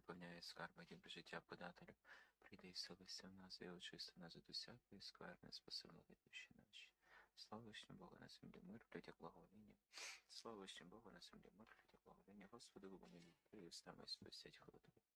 наповняє скарби діб життя подателю. прийде і селися в нас, і очисти нас від усякої скверни, спасибі душі наші. Слава Богу на землі мир, людях благовоління. Слава Богу на землі мир, людях благовоління. Господи, губони відкрий устами спасять холодові.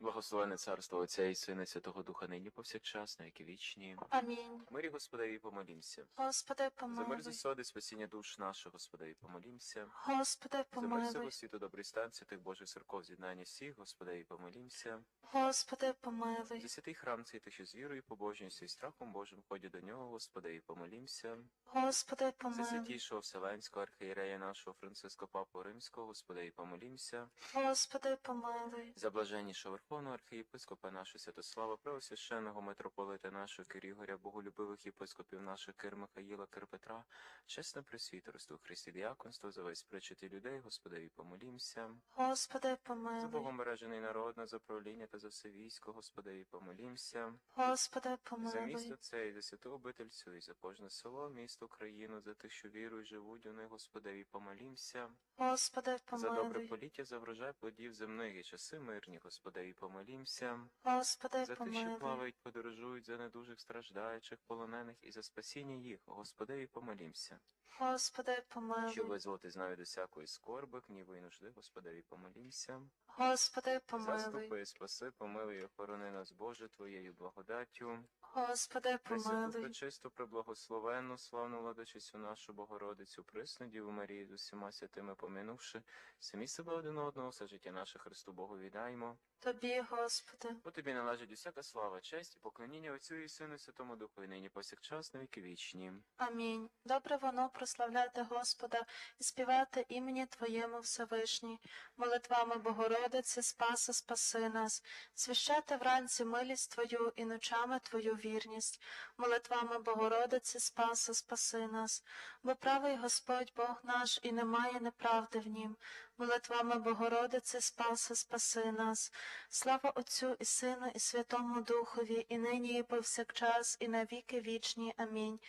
Благословене царство Отця і Сина, Святого Духа, нині повсякчас, на які вічні. Амінь. Мирі Господеві помолімся. Господи, За мир помилуй. засади, спасіння душ наших, Господеві помолімся. Господи, За мир всього світу, добрий стан, святих Божих церков, з'єднання всіх, Господеві помолімся. Господи, помилуй. За святий храм цей що з вірою, побожністю і страхом Божим ходять до нього, Господеві помолімся. Господи, помилуй. За святішого Вселенського архієрея нашого Франциска Папу Римського, Господеві помолімся. Господи, помилуй. За блаженнішого Верховного архієпископа нашого Святослава, Преосвященного митрополита нашого Кирігоря, боголюбивих єпископів наших Кир Михаїла, Кир Петра, чесне пресвітерство, Христі діаконство, за весь причити людей, Господеві помолімся. Господи, За помилуй. Богом бережений народ, на заправління та за все військо, Господеві помолімся. Господи, За місто це і за святу обительцю, і за кожне село, місто, країну, за тих, що вірують, живуть у них, Господеві помолімся. Господи, За добре поліття, за врожай плодів земних і часи мирні, Господеві помолімся. Господи, За тих, що плавають, подорожують, за недужих страждаючих, полонених і за спасіння їх, Господеві помолімся. Господи, Щоб помилуй. визволити з навіть усякої скорби, гніву і нужди, Господеві помолімся. Господи, помилуй. Заступи, спаси, помилуй, і охорони нас, Боже, Твоєю благодаттю. Господи, Пресвяту, помилуй. пречисту, преблагословенну, славну владичицю нашу Богородицю, присну Діву Марію з усіма святими поминувши, самі себе один одного, все життя наше Христу Богу віддаймо. Тобі, Господи. Бо тобі належить усяка слава, честь і поклоніння Отцю і Сину Святому Духу, і нині повсякчас на віки вічні. Амінь. Добре воно прославляти Господа і співати імені Твоєму Всевишній, молитвами Богородиці, Спаса, спаси нас, свящати вранці милість Твою і ночами Твою вірність, молитвами Богородиці, Спаса, спаси нас, бо правий Господь Бог наш і немає неправди в нім, молитвами Богородице, Спаса, спаси нас. Слава Отцю і Сину, і Святому Духові, і нині, і повсякчас, і на віки вічні. Амінь.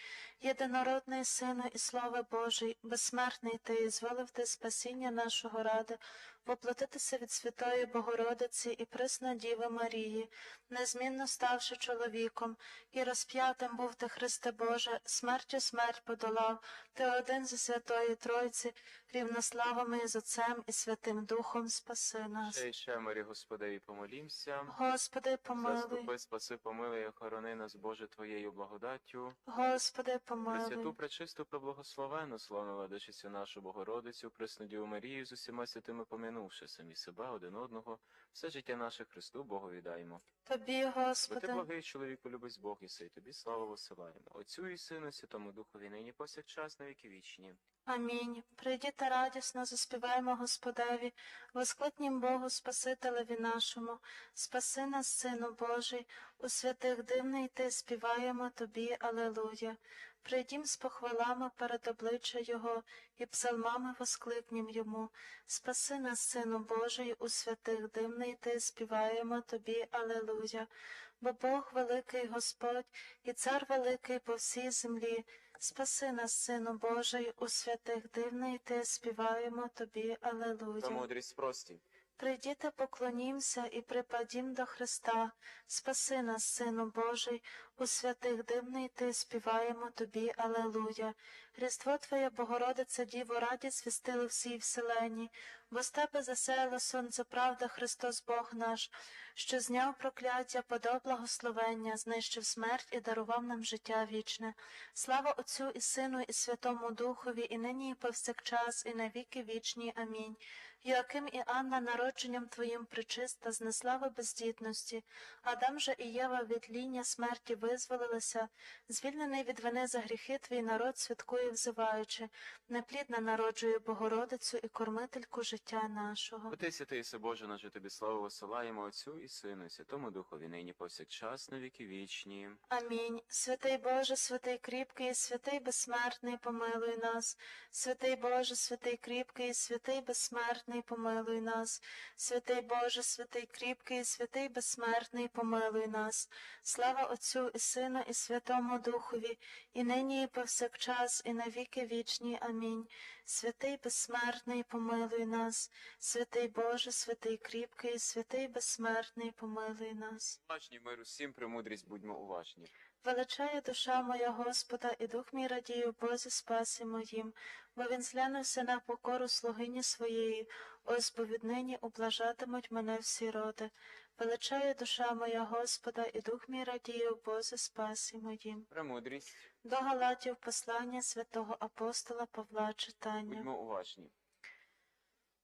Єдинородний Сину і Слава Божий, безсмертний Ти, зволив Ти спасіння нашого ради, воплотитися від Святої Богородиці і присна Діви Марії, незмінно ставши чоловіком, і розп'ятим був Ти, Христе Боже, смертю смерть подолав, Ти один зі Святої Тройці, рівнославами з Отцем і Святим Духом спаси нас. Ще й ще, Марі Господеві, помолімся. Господи, помилуй, Заступи, спаси, помилуй, і охорони нас, Боже, Твоєю благодаттю. Господи, Пресвяту, помилуй. пречисту, преблагословенну, славну владичицю нашу Богородицю, преснодію Марію з усіма святими поминувши самі себе один одного, все життя наше Христу Богу віддаємо. Тобі, Бо ти Господи. благий чоловіку, любить Бог і сей, тобі славу висилаємо. Отцю і Сину, Святому Духові, нині повсякчас на віки вічні. Амінь. Прийдіте радісно, заспіваємо Господеві, воскликнім Богу Спасителеві нашому, спаси нас, Сину Божий, у святих дивний ти співаємо тобі, Алелуя. Прийдім з похвалами перед обличчя Його і псалмами воскликнім йому. Спаси нас, Сину Божий, у святих дивний ти співаємо тобі, Алелуя. Бо Бог великий Господь і цар великий по всій землі. Спаси нас, Сину Божий, у святих дивний ти співаємо тобі, Алелуя. мудрість прості. Прийдіте, поклонімся і припадім до Христа. Спаси нас, Сину Божий, у святих дивний ти співаємо тобі, Алелуя. Різдво Твоє, Богородице, Діво, радість звістили всій вселенні, бо з тебе засяяло сонце правда, Христос Бог наш, що зняв прокляття, подав благословення, знищив смерть і дарував нам життя вічне. Слава Отцю і Сину, і Святому Духові, і нині, і повсякчас, і на віки вічні. Амінь. Йоаким і Анна народженням Твоїм причиста, з неслави бездітності, Адам же і Єва від ління смерті визволилися, звільнений від вини за гріхи Твій народ святкує, взиваючи, неплідна народжує Богородицю і кормительку життя нашого. Отець і Боже, наше тобі славу висилаємо Отцю і Сину, і Святому Духові, нині повсякчас на віки вічні. Амінь. Святий Боже, святий кріпкий, святий безсмертний, помилуй нас. Святий Боже, святий кріпкий, святий безсмертний, помилуй нас. Святий Боже, святий кріпкий, святий безсмертний, помилуй нас. Слава Отцю і і Сину, і Святому Духові, і нині, і повсякчас, і на віки вічні. Амінь. Святий безсмертний, помилуй нас, святий Боже, святий кріпкий, святий безсмертний, помилуй нас. Уважні мир усім, премудрість будьмо уважні. Величає душа моя Господа, і дух мій радію в Бозі спасі моїм, бо він зглянувся на покору слугині своєї, ось бо віднині ублажатимуть мене всі роди. Величає душа моя Господа, і дух мій радіє Бозі спасі моїм. Премудрість, До Галатів послання святого апостола Павла читання. будьмо уважні.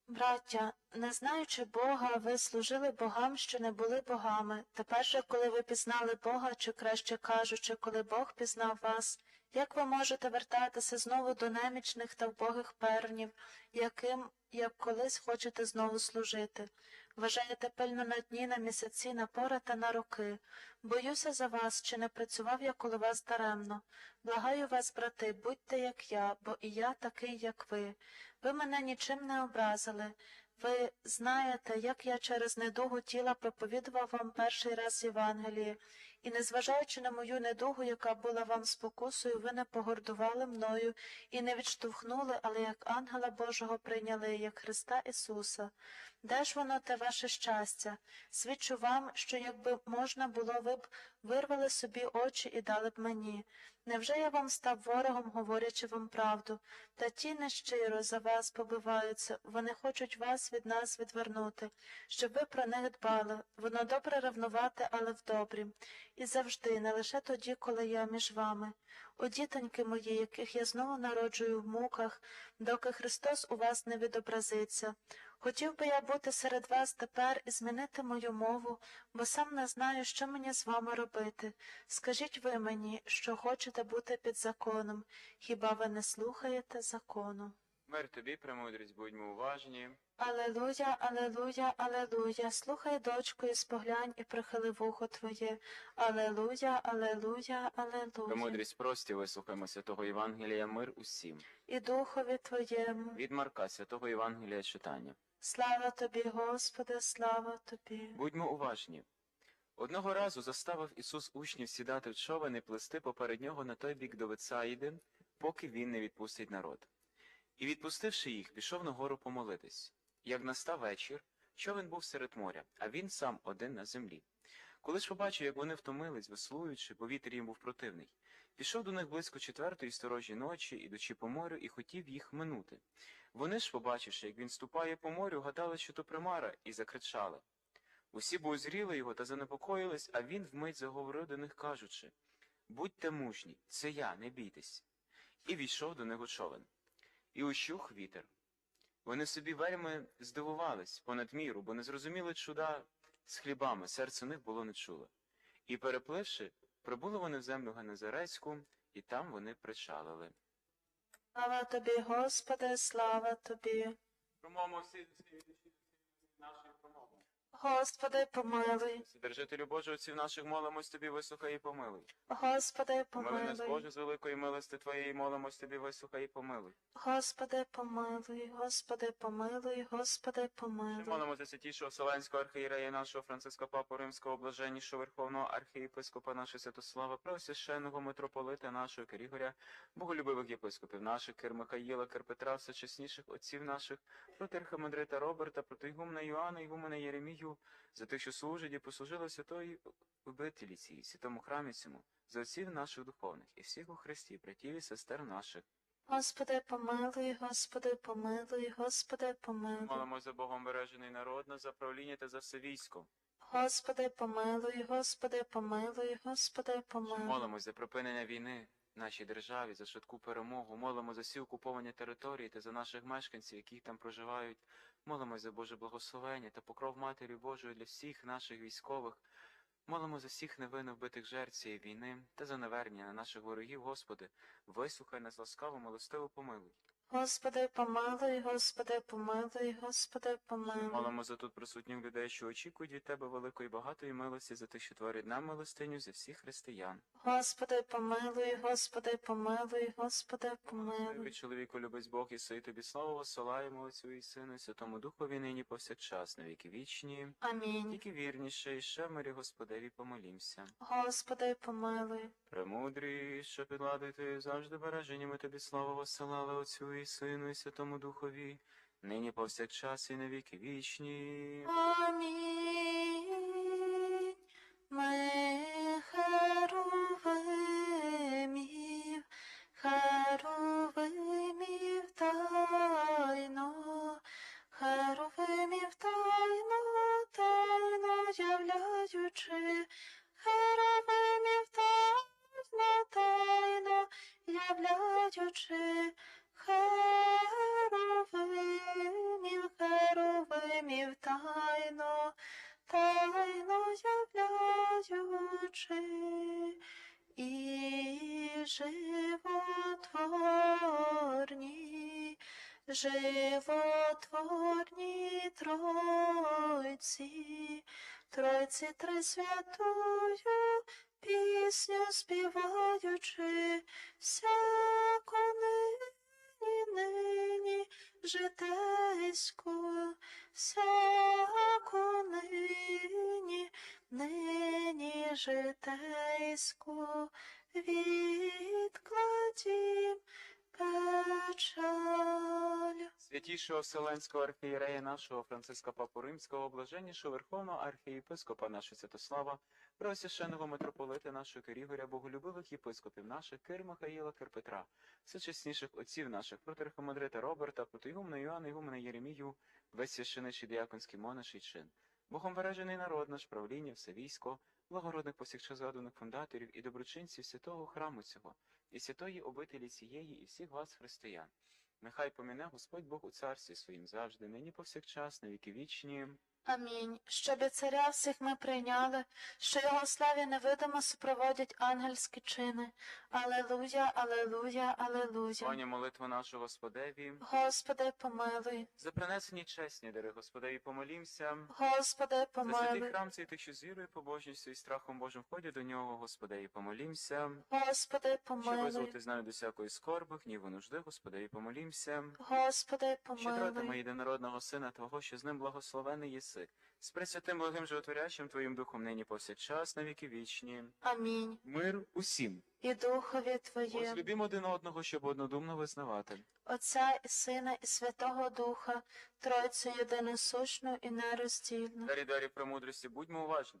Браття, не знаючи Бога, ви служили богам, що не були богами. Тепер же, коли ви пізнали Бога, чи краще кажучи, коли Бог пізнав вас, як ви можете вертатися знову до немічних та вбогих пернів, яким, як колись хочете знову служити? Вважаєте пильно на дні, на місяці, на пори та на роки. Боюся за вас, чи не працював я коло вас даремно. Благаю вас, брати, будьте як я, бо і я такий, як ви. Ви мене нічим не образили. Ви знаєте, як я через недугу тіла проповідував вам перший раз Євангеліє, і, незважаючи на мою недугу, яка була вам спокусою, ви не погордували мною і не відштовхнули, але як ангела Божого прийняли, як Христа Ісуса. Де ж воно те ваше щастя? Свідчу вам, що якби можна було, ви б вирвали собі очі і дали б мені. Невже я вам став ворогом, говорячи вам правду? Та ті нещиро за вас побиваються, вони хочуть вас від нас відвернути, щоб ви про них дбали. Воно добре ревнувати, але в добрі. І завжди, не лише тоді, коли я між вами. О, дітоньки мої, яких я знову народжую в муках, доки Христос у вас не відобразиться. Хотів би я бути серед вас тепер і змінити мою мову, бо сам не знаю, що мені з вами робити. Скажіть ви мені, що хочете бути під законом, хіба ви не слухаєте закону? Мир тобі, премудрість, будьмо уважні. Алелуя, алелуя, алелуя, слухай, дочко, і споглянь, і прихили вухо твоє. Алелуя, алелуя, алелуя. Премудрість прості, вислухаймо святого Євангелія, мир усім. І духові твоєму. Від Марка, святого Євангелія читання. Слава тобі, Господи, слава тобі. Будьмо уважні. Одного разу заставив Ісус учнів сідати в човен і плисти поперед нього на той бік до Вецаїди, поки він не відпустить народ. І, відпустивши їх, пішов на гору помолитись. Як настав вечір, човен був серед моря, а він сам один на землі. Коли ж побачив, як вони втомились, веслуючи, бо вітер їм був противний, пішов до них близько четвертої сторожі ночі, ідучи по морю, і хотів їх минути. Вони ж, побачивши, як він ступає по морю, гадали, що то примара, і закричали. Усі бо узріли його та занепокоїлись, а він вмить заговорив до них, кажучи Будьте мужні, це я, не бійтесь. І війшов до них у човен. І ущух вітер. Вони собі вельми здивувались понад міру, бо не зрозуміли чуда з хлібами, серце у них було не чуло. І, перепливши, прибули вони в землю Генезарецьку, і там вони причалили. Слава тобі, Господи, слава тобі. Промовимо всі. Господи, помилуй. Вседержителю Божий, отців наших молимось тобі, вислухай і помилуй. Господи, Помили нас. Боже, з великої милости Твоєї, молимось тобі, вислухай і помилуй. Господи, помилуй, Господи, помилуй, Господи, помилуй. молимо за святішого Вселенського архієрея нашого Франциска Папу Римського, блаженнішого Верховного архієпископа нашого Святослава, правосвященного митрополита нашого Кирігоря, боголюбивих єпископів наших, Кир Михаїла, Кир Петра, всечесніших отців наших, проти Архимандрита Роберта, проти Ігумна Йоанна, Ігумена Єремію, за тих, що служать і послужили святої обителі цій, святому храмі цьому, за отців наших духовних і всіх у Христі, братів і сестер наших. Господи, помилуй, Господи, помилуй, Господи, помилуй. Молимо за Богом бережений народ, за правління та за все військо. Господи, помилуй, Господи, помилуй, Господи, помилуй. Молимось за припинення війни в нашій державі, за швидку перемогу. Молимо за всі окуповані території та за наших мешканців, які там проживають. Молимось за Боже благословення та покров Матері Божої для всіх наших військових. Молимо за всіх невинно вбитих жертв цієї війни та за навернення на наших ворогів, Господи, вислухай нас ласкаво, милостиво помилуй. Господи, помилуй, Господи, помилуй, Господи, помилуй. Молимо за тут присутніх людей, що очікують від тебе великої багатої милості за тих, що творять нам милостиню за всіх християн. Господи, помилуй, Господи, помилуй, Господи, помилуй. Любий чоловіку, любить Бог і сей тобі славу посилаємо Отцю і Сину, і Святому Духові нині повсякчас, на віки вічні. Амінь. Тільки вірніше, і ще в мирі Господеві помолімся. Господи, помилуй. Премудрий, що підладити завжди бережені, ми тобі славу посилали Отцю і Сину, і Святому Духові, нині повсякчас і на віки вічні. Амінь. Ми херовимів, херовимів тайно, херовимів тайно, тайно являючи, херовимів тайно, тайно являючи, херовимів, херовимів тайно, тайно являючи, і животворні, животворні Тройці, Тройці Трисвятую, пісню співаючи, всяку нині, нині житейську, всяку нині, нині житейську, відкладім Святішого Вселенського архієрея нашого Франциска Папу Римського, блаженнішого Верховного архієпископа нашого Святослава, Преосвященого митрополита нашого Кирігоря, боголюбивих єпископів наших, Кир Михаїла, Кир Петра, всечесніших отців наших, протерхомандрита Роберта, протоігумна Іоанна, Ігумна Єремію, весь священичий діяконський монаший чин. Богом бережений народ наш, правління, все військо, благородних посікчас згаданих фундаторів і доброчинців святого храму цього, і святої обителі цієї, і всіх вас, християн. Нехай поміне Господь Бог у царстві своїм завжди, нині повсякчас, на віки вічні. Амінь. Щоб царя всіх ми прийняли, що його славі невидимо супроводять ангельські чини. Алелуя, алелуя, алелуя. Пані молитву нашу Господеві, Господи, помилуй. за принесені чесні дари Господеві помолімся. Господи, За святий храм цей тих, що з вірою, побожністю і страхом Божим входять до нього, Господеві помолімся. Господи, Щоб помилуй. визволити з нами до всякої скорби, гніву нужди, Господеві помолімся. Господи, помилуй. єдинородного Сина Твого, що з ним благословений єси. З пресвятим благим животворящим Твоїм Духом нині повсякчас, на віки вічні. Амінь. Мир усім. І Духові Твоєму. Возлюбімо один одного, щоб однодумно визнавати. Отця і Сина і Святого Духа, Тройцю єдиносушну і нероздільну. Дарі дарі премудрості, будьмо уважні.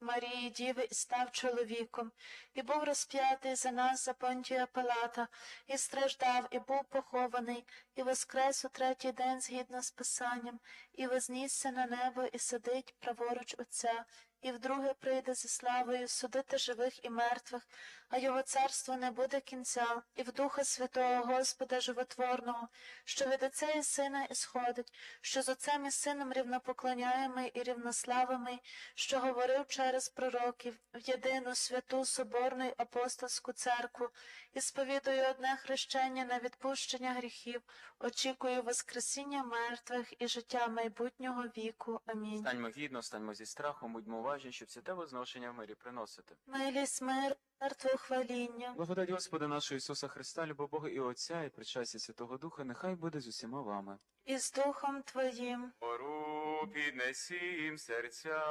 Марії Діви і став чоловіком, і був розп'ятий за нас за Понтія Палата, і страждав, і був похований, і воскрес у третій день згідно з Писанням, і вознісся на небо, і сидить праворуч Отця, і вдруге прийде зі славою судити живих і мертвих, а його царство не буде кінця, і в Духа Святого Господа Животворного, що від Отця і Сина ісходить, що з Отцем і Сином рівнопоклоняємий і рівнославимий, що говорив через пророків в єдину святу Соборну й апостольську церкву, і сповідую одне хрещення на відпущення гріхів, очікую Воскресіння мертвих і життя майбутнього віку. Амінь. Станьмо гідно, станьмо зі страхом, будьмо уважні, щоб святе возношення в мирі приносити. Милість, мир, жертву хваління. Благодать Господа нашого Ісуса Христа, любов Бога і Отця, і причастя Святого Духа, нехай буде з усіма вами. І з Духом Твоїм Пору піднесім серця,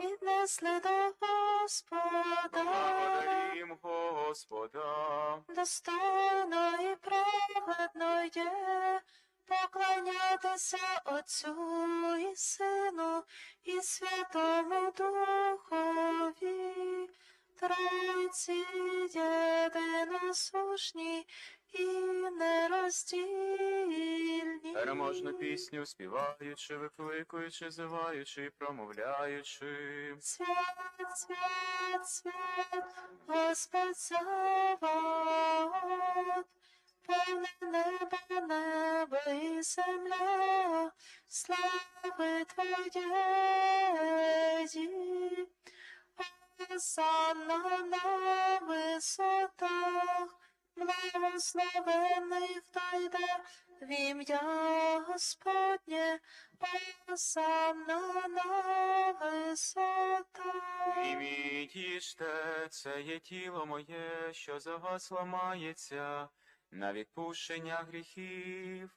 піднесли до Господа, благодарім Господа. достойно і праведно є поклонятися Отцю і Сину і Святому Духові, Тройці єдино насушні і нероздільні. Переможну пісню співаючи, викликуючи, зиваючи і промовляючи. Свят, свят, свят, Господь повне небо, і земля, слави Твоєї. Осанна на висотах, благословений, хто йде в ім'я Господнє, Осанна на висотах. Іміть їжте, це є тіло моє, що за вас ламається, на відпущення гріхів.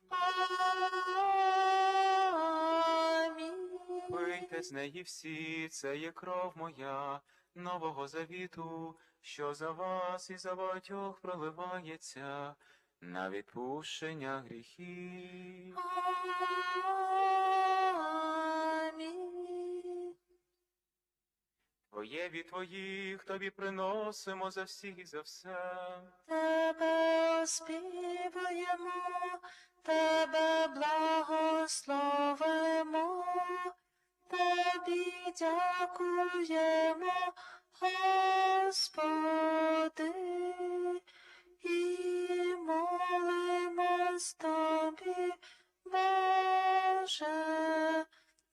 Амінь. Пийте з неї всі, це є кров моя, нового завіту, що за вас і за батьох проливається, на відпущення гріхів. Амінь. Твоє від твоїх тобі приносимо за всіх і за все. Тебе оспівуємо, Тебе благословимо, Тобі дякуємо, Господи, і молимось Тобі, Боже,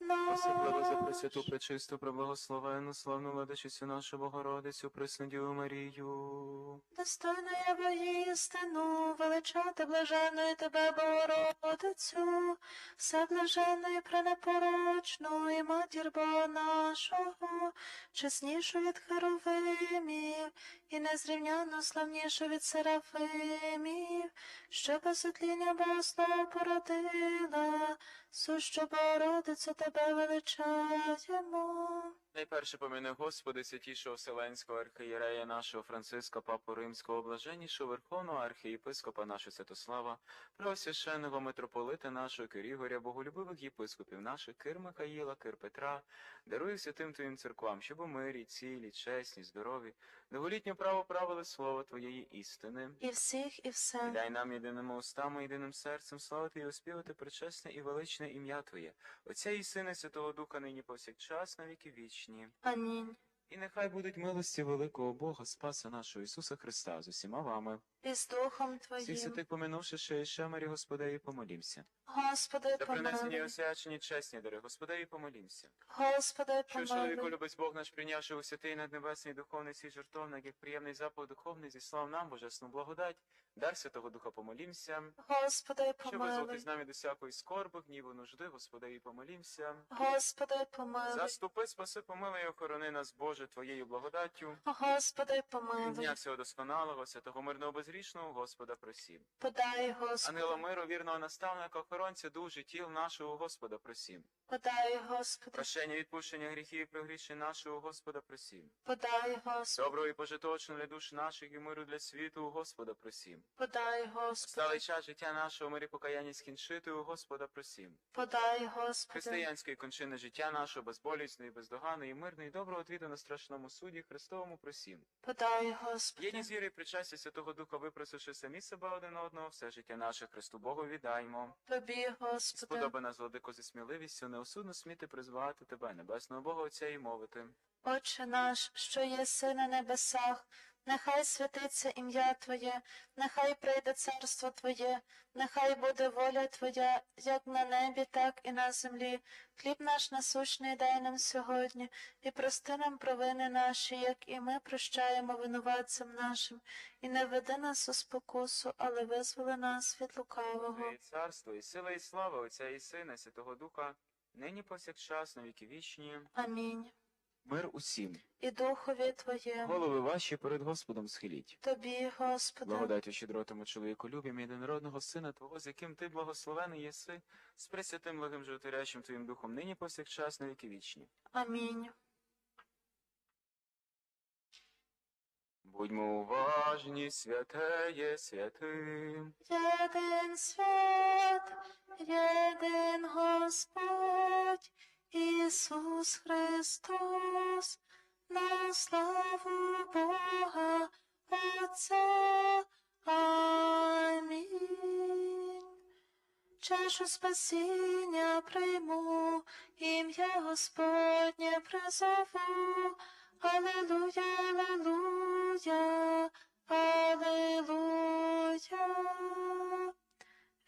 Особливо за пресвяту, пречисту, преблагословенну, славну владичицю нашу Богородицю, Преснодіву Марію. Достойно я воістину величати блаженної тебе, Богородицю, все блаженної пренепорочну і матір Бога нашого, чеснішу від херовимів і незрівняно славнішу від серафимів, що без босла породила, сущу Богородицю тебе величаємо. Найперше поміни Господи, святішого Вселенського архієрея нашого Франциска, Папу Римського, блаженнішого Верховного архієпископа нашого Святослава, преосвященного митрополита нашого Кирігоря, боголюбивих єпископів наших, Кир Михаїла, Кир Петра, даруй святим Твоїм церквам, щоб у мирі, цілі, чесні, здорові, довголітнє право правили слово Твоєї істини. І всіх, і І все. дай нам єдиними устами, єдиним серцем славити і оспівати причесне і величне ім'я Твоє, Отця і Сина, і Святого Духа, нині повсякчас, на віки вічні. Амінь. І нехай будуть милості великого Бога, Спаса нашого Ісуса Христа, з усіма вами. І з Духом Всіх святих поминувши ще і Шемарі, Господеві, помолімся. Господи, За принесені і помилуй. освячені чесні дари, Господеві, помолімся. Господи, Що чоловіку помилуй. любить Бог наш, прийнявши у святий наднебесний духовний свій жертовник, як приємний запах духовний, зіслав нам божесну благодать, дар Святого Духа помолімся. Господи, Щоб визволити помилуй. з нами до всякої скорби, гніву, нужди, Господеві, помолімся. Господи, помилуй. Заступи, спаси, помилуй, і охорони нас, Боже, Твоєю благодаттю. Господи, помилуй. дня всього досконалого, святого мирного безгрішного, Господа просім. Подай, Господи. миру, вірного наставника, охоронця душ і тіл нашого Господа просім. Подай, Господи. Прощення, відпущення гріхів і пригрішень нашого Господа просім. Подай, Господи. Доброго і пожиточного для душ наших і миру для світу у Господа просім. Подай, Сталий час життя нашого, мирі покаяння скінчити у Господа просім. Подай, Господи. Християнської кончини життя нашого, безболісної, бездоганої, мирної, доброго отвіту на страшному суді Христовому просім. Подай, Господи. Єдні з віри і причастя Святого Духа, випросивши самі себе один одного, все життя наше Христу Богу віддаймо. Тобі, Господи. Сподоби нас, владико, зі сміливістю, неосудно сміти призвати Тебе, Небесного Бога Отця і мовити. Отче наш, що єси на небесах, нехай святиться ім'я Твоє, нехай прийде царство Твоє, нехай буде воля Твоя, як на небі, так і на землі. Хліб наш насущний дай нам сьогодні, і прости нам провини наші, як і ми прощаємо винуватцям нашим, і не веди нас у спокусу, але визволи нас від лукавого. І царство, і сила, і слава Отця і Сина, і Святого Духа, нині повсякчас, на віки вічні. Амінь. Мир усім. І духові Твоєму, Голови ваші перед Господом схиліть. Тобі, Господи. Благодать щедротому чоловіку любим, єдинородного Сина Твого, з яким Ти благословений єси, з пресвятим благим животворящим Твоїм Духом, нині повсякчас, на віки вічні. Амінь. Будьмо уважні, святеє святим. Єдин свят, єдин Господь, Ісус Христос, на славу Бога, Отця. Амінь. Чашу спасіння прийму, ім'я Господнє призову, Алелуя, алелуя, Аллилуйя.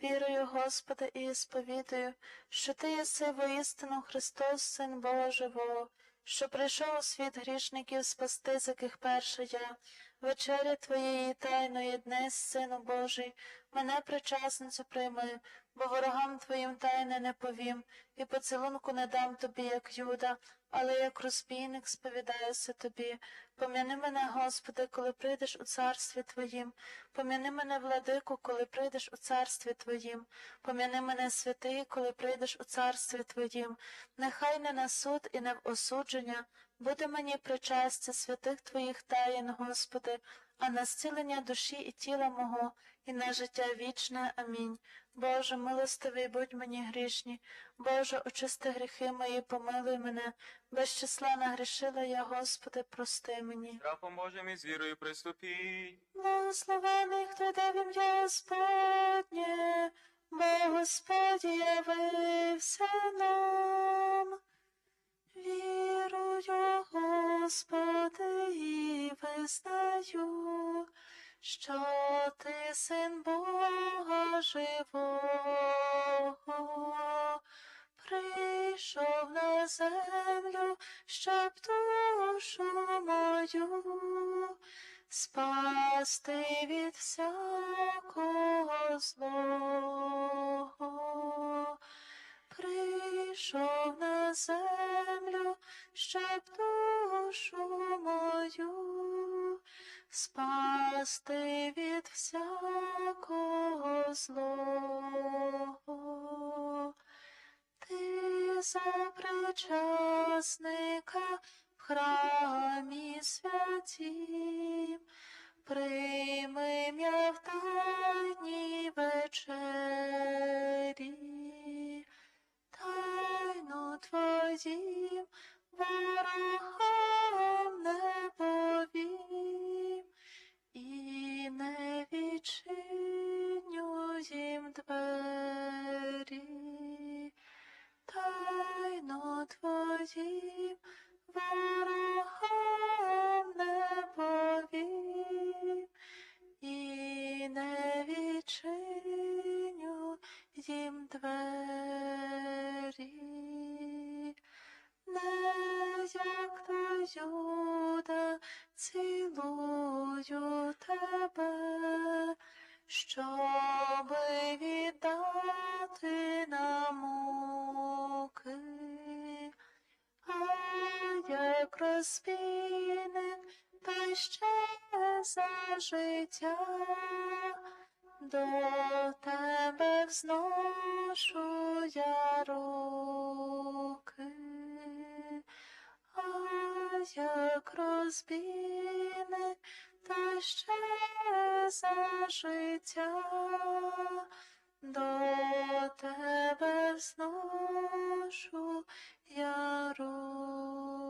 Вірую, Господи, і сповідаю, що Ти єси воістину Христос, Син Божого, що прийшов у світ грішників спасти, з яких перша я, вечеря Твоєї тайної днес, Сину Божий, мене причасницю прийми, бо ворогам Твоїм тайне не повім, і поцілунку не дам тобі, як Юда, але як розбійник сповідаюся тобі. Пом'яни мене, Господи, коли прийдеш у царстві Твоїм, пом'яни мене, владику, коли прийдеш у царстві Твоїм, пом'яни мене, святий, коли прийдеш у царстві Твоїм, нехай не на суд і не в осудження, буде мені причастя святих Твоїх таїн, Господи, а на зцілення душі і тіла мого, і на життя вічне. Амінь. Боже, милостивий будь мені грішні, Боже, очисти гріхи мої, помилуй мене, без числа нагрішила я, Господи, прости мені. Страхом Божим і з вірою приступіть. Благословений, хто йде в ім'я Господнє, бо Господь явився нам. Господи, і визнаю, що ти син Бога живого, прийшов на землю, щоб душу мою спасти від всякого злого. Прийшов на землю, щоб душу мою спасти від всякого злого. Ти за причасника в храмі святім, прийми м'я Юда, цілую тебе, щоби віддати на муки, а як розбійник, та ще за життя до тебе взношу я руки, як розбіне, та ще за життя до тебе зношу я руки.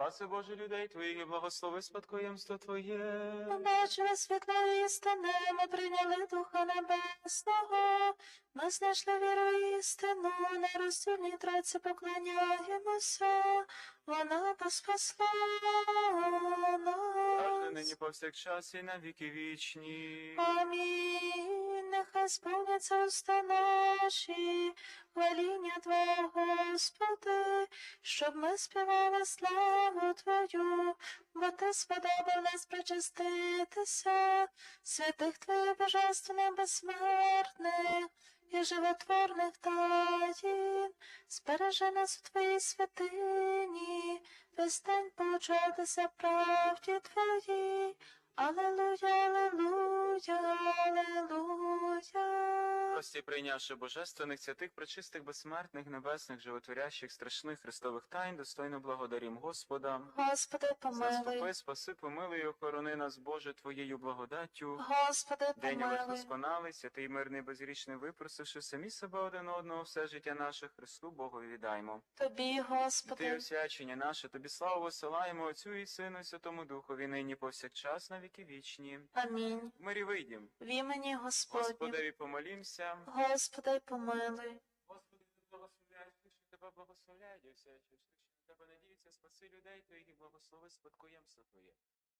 Спаси Боже людей Твоїх і благослови спадкоємство Твоє. Побачили світло істини, ми прийняли Духа Небесного, ми знайшли віру істину, на роздільній троці поклоняємося, вона поспасла Завжди нині повсякчас і на віки вічні. Амінь, нехай сповняться уста наші, хваління Твого, Господи, щоб ми співали славу Твою, бо Ти сподобалась причаститися, святих Твоїх божественних безсмертних і животворних таїн, збережи нас у Твоїй святині, весь день початися правді Твоїй. Алелуя, алелуя, алелуя. Прості прийнявши божественних, святих, пречистих, безсмертних, небесних, животворящих, страшних Христових тайн, достойно благодарім Господа. Господи, помилуй. Заступи, спаси, помилуй, і охорони нас, Боже, Твоєю благодаттю. Господи, День помилуй. весь досконалий, святий мирний, безрічний, випросивши самі себе один одного, все життя наше Христу Богу віддаймо. Тобі, Ти Господи, освячення наше, тобі славу висилаємо Отцю і Сину, і Святому Духові, нині повсякчас на віки вічні. амінь. Мирі вийдім. В імені Господнім. Господеві помолімся. Господи, помилуй. Господи, ти благословляєш, що тебе благословляють, і всячиш, що тебе надіються, спаси людей твоїх і благослови спадкоємство твоє.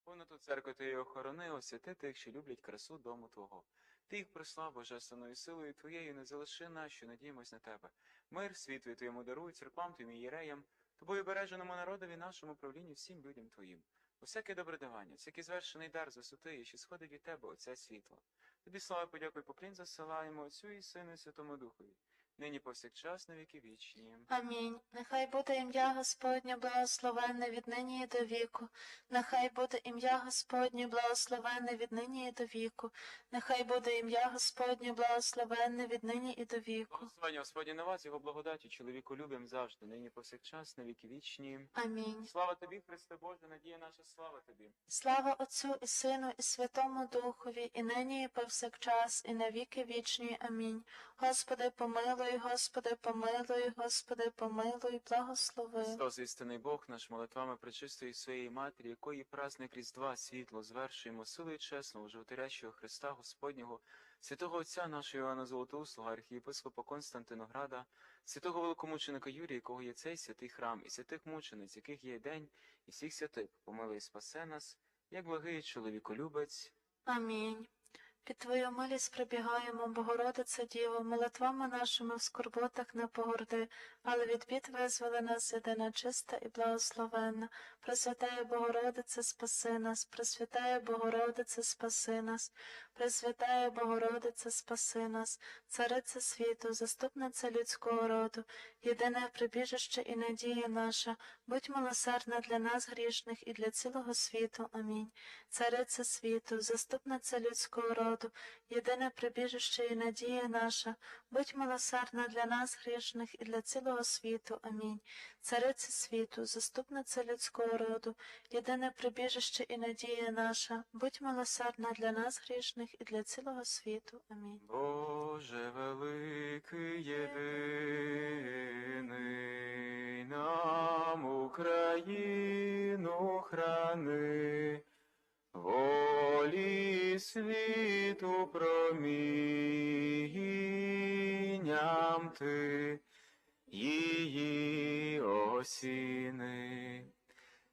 Повноту церкви твоєї охорони, освяти тих, що люблять красу дому Твого. Ти їх прослав божественною силою Твоєю, не залиши нас, що надіємось на тебе. Мир світу Твоєму даруй, церквам Твоїм і єреям, тобою береженому народові нашому правлінню всім людям Твоїм. Усяке добре давання, всякий звершений дар з висоти, що сходить від Тебе, Отця світло. Тобі слава подякуй, поклін засилаємо Отцю і Сину і Святому Духові нині повсякчас на віки вічні. Амінь. Нехай буде ім'я Господнє благословенне від нині і до віку. Нехай буде ім'я Господнє благословенне від нині і до віку. Нехай буде ім'я Господнє благословенне від нині і до віку. Благословення Господні на вас, його благодаті, чоловіку любим завжди, нині повсякчас на віки вічні. Амінь. Слава тобі, Христе Боже, надія наша, слава тобі. Слава Отцю і Сину, і Святому Духові, і нині, і повсякчас, і на віки вічні. Амінь. Господи, помилуй, Господи, помилуй, Господи, помилуй, благослови. Христос, істинний Бог, наш молитвами пречистої своєї матері, якої праздник Різдва світло звершуємо силою чесного, животирящого Христа Господнього, святого Отця нашого Іоанна Золотоуслого, архієпископа Константинограда, святого великомученика Юрія, якого є цей святий храм, і святих мучениць, яких є день, і всіх святих, помилуй спасе нас, як благий чоловіколюбець. Амінь. Під Твою милість прибігаємо, Богородице Діво, молитвами нашими в скорботах не погорди, але від бід визволи нас єдина чиста і благословенна. Пресвятая Богородице, спаси нас, Пресвятая Богородице, спаси нас, Пресвятая Богородице, спаси нас, Царице світу, заступниця людського роду, єдине прибіжище і надія наша, будь милосердна для нас грішних і для цілого світу. Амінь. Царице світу, заступниця людського роду, єдине прибіжище і надія наша, будь милосердна для нас грішних і для цілого світу. Амінь. Царице світу, заступниця людського роду, єдине прибіжище і надія наша, будь милосердна для нас грішних і для цілого світу. Амінь. Боже великий єдиний, нам Україну храни, волі світу промінням ти її осіни.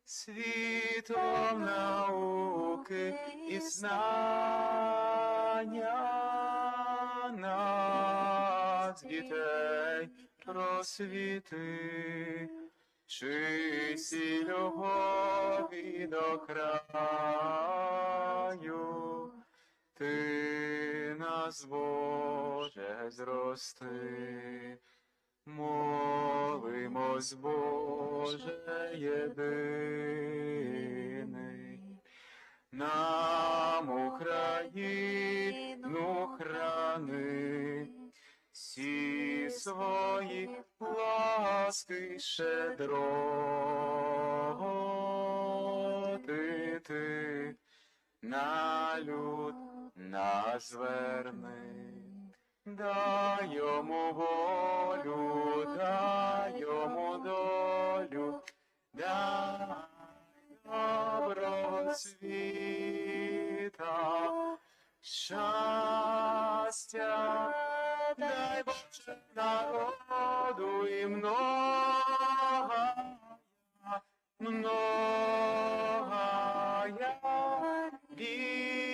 Світом науки і знання нас дітей просвіти, чисті любові до краю, ти нас, Боже, зрости. Молимось, Боже єдиний, нам Україну храни, всі свої ласки щедроти ти. На люд нас верни, дай йому волю, дай йому долю, дай доброго світа, щастя, дай Боже народу і много, много я вірю.